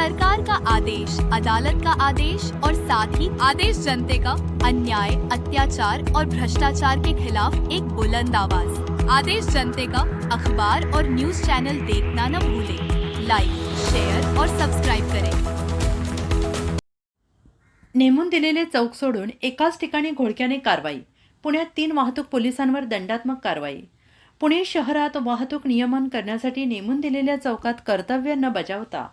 सरकार का आदेश अदालत का आदेश और साथ ही आदेश जनते का अन्याय अत्याचार और भ्रष्टाचार के खिलाफ एक बुलंद आवाज। आदेश जनते का अखबार और न्यूज चैनल देखना न भूले। लाइक शेयर और सब्सक्राइब करें। नेमून दिलेले चौक सोडून एकाच ठिकाणी घोडक्याने कारवाई. पुण्यात तीन वाहतूक पोलिसांवर दंडात्मक कारवाई. पुणे शहरात वाहतूक नियमन करण्यासाठी नेमून दिलेल्या चौकात कर्तव्य न बजावता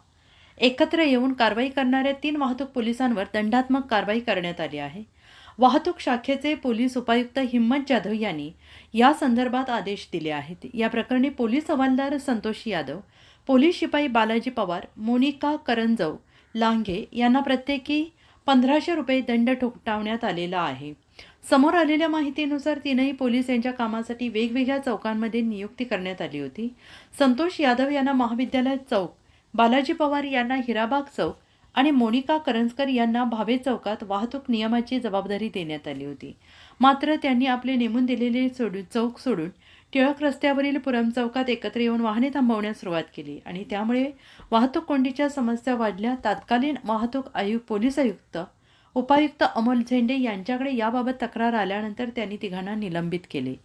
एकत्र येऊन कारवाई करणाऱ्या तीन वाहतूक पोलिसांवर दंडात्मक कारवाई करण्यात आली आहे. वाहतूक शाखेचे पोलीस उपायुक्त हिम्मत जाधव यांनी या संदर्भात आदेश दिले आहेत. या प्रकरणी पोलीस हवालदार संतोष यादव पोलीस शिपाई बालाजी पवार मोनिका करंजव लांघे यांना प्रत्येकी पंधराशे रुपये दंड ठोठावण्यात आलेला आहे. समोर आलेल्या माहितीनुसार तीनही पोलीस यांच्या कामासाठी वेगवेगळ्या चौकांमध्ये नियुक्ती करण्यात आली होती. संतोष यादव यांना महाविद्यालय चौक बालाजी पवार यांना हिराबाग चौक आणि मोनिका करंजकर यांना भावे चौकात वाहतूक नियमाची जबाबदारी देण्यात आली होती. मात्र त्यांनी आपले नेमून दिलेले सोडून चौक सोडून टिळक रस्त्यावरील पुरम चौकात एकत्र येऊन वाहने थांबवण्यास सुरुवात केली आणि त्यामुळे वाहतूक कोंडीच्या समस्या वाढल्या. तात्कालीन वाहतूक आयुक्त पोलीस आयुक्त उपायुक्त अमोल झेंडे यांच्याकडे याबाबत तक्रार आल्यानंतर त्यांनी तिघांना निलंबित केले.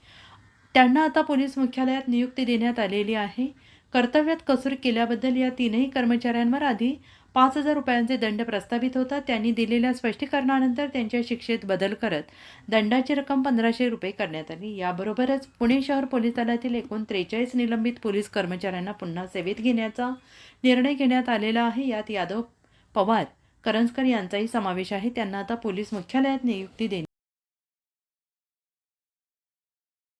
त्यांना आता पोलीस मुख्यालयात नियुक्ती देण्यात आलेली आहे. कर्तव्यात कसूर केल्याबद्दल या तीनही कर्मचाऱ्यांवर आधी पाच हजार रुपयांचे दंड प्रस्तावित होता त्यांनी दिलेल्या स्पष्टीकरणानंतर त्यांच्या शिक्षेत बदल करत दंडाची रक्कम पंधराशे रुपये करण्यात आली. याबरोबरच पुणे शहर पोलीस दलातील एकूण त्रेचाळीस निलंबित पोलीस कर्मचाऱ्यांना पुन्हा सेवेत घेण्याचा निर्णय घेण्यात आलेला आहे. यात यादव पवार करंजकर यांचाही समावेश आहे. त्यांना आता पोलीस मुख्यालयात नियुक्ती देण्यात